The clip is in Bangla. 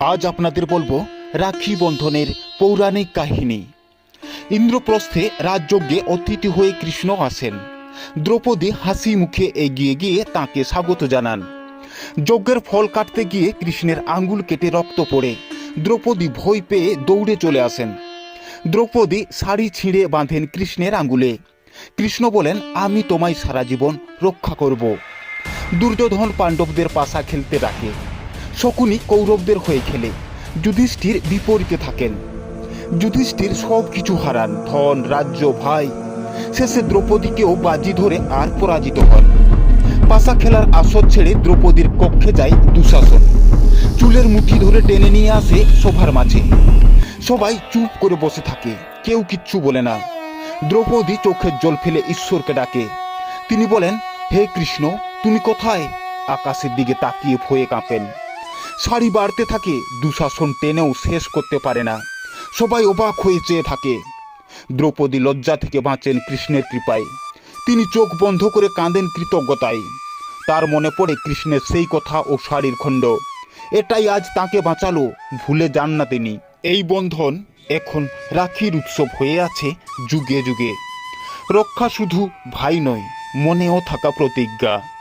আজ আপনাদের বলব রাখি বন্ধনের পৌরাণিক কাহিনী। ইন্দ্রপ্রস্থে রাজযজ্ঞে অতিথি হয়ে কৃষ্ণ আসেন। দ্রৌপদী হাসি মুখে এগিয়ে গিয়ে তাকে স্বাগত জানান। যজ্ঞের ফল কাটতে গিয়ে কৃষ্ণের আঙ্গুল কেটে রক্ত পড়ে দ্রৌপদী ভয় পেয়ে দৌড়ে চলে আসেন। দ্রৌপদী শাড়ি ছিঁড়ে বাঁধেন কৃষ্ণের আঙ্গুলে কৃষ্ণ বলেন, আমি তোমায় সারা জীবন রক্ষা করব। দুর্যোধন পাণ্ডবদের পাশা খেলতে ডাকে। শকুনি কৌরবদের হয়ে খেলে। যুধিষ্ঠির বিপরীতে থাকেন। যুধিষ্ঠির সব কিছু হারান, ধন, রাজ্য, ভাই। শেষে দ্রৌপদীকেও বাজি ধরে আর পরাজিত হন। পাশা খেলার আসর ছেড়ে দ্রৌপদীর কক্ষে যায় দুঃশাসন। চুলের মুঠি ধরে টেনে নিয়ে আসে সভার মাঝে। সবাই চুপ করে বসে থাকে, কেউ কিচ্ছু বলে না। দ্রৌপদী চোখের জল ফেলে ঈশ্বরকে ডাকে। তিনি বলেন, হে কৃষ্ণ, তুমি কোথায়? আকাশের দিকে তাকিয়ে ভয়ে কাঁপেন। শাড়ি বাড়তে থাকে, দুঃশাসন টেনেও শেষ করতে পারে না। সবাই অবাক হয়ে চেয়ে থাকে। দ্রৌপদী লজ্জা থেকে বাঁচেন কৃষ্ণের কৃপায়। তিনি চোখ বন্ধ করে কাঁদেন কৃতজ্ঞতায়। তার মনে পড়ে কৃষ্ণের সেই কথা ও শাড়ির খণ্ড। এটাই আজ তাকে বাঁচালো, ভুলে যান না তিনি। এই বন্ধন এখন রাখির উৎসব হয়ে আছে যুগে যুগে। রক্ষা শুধু ভাই নয়, মনেও থাকা প্রতিজ্ঞা।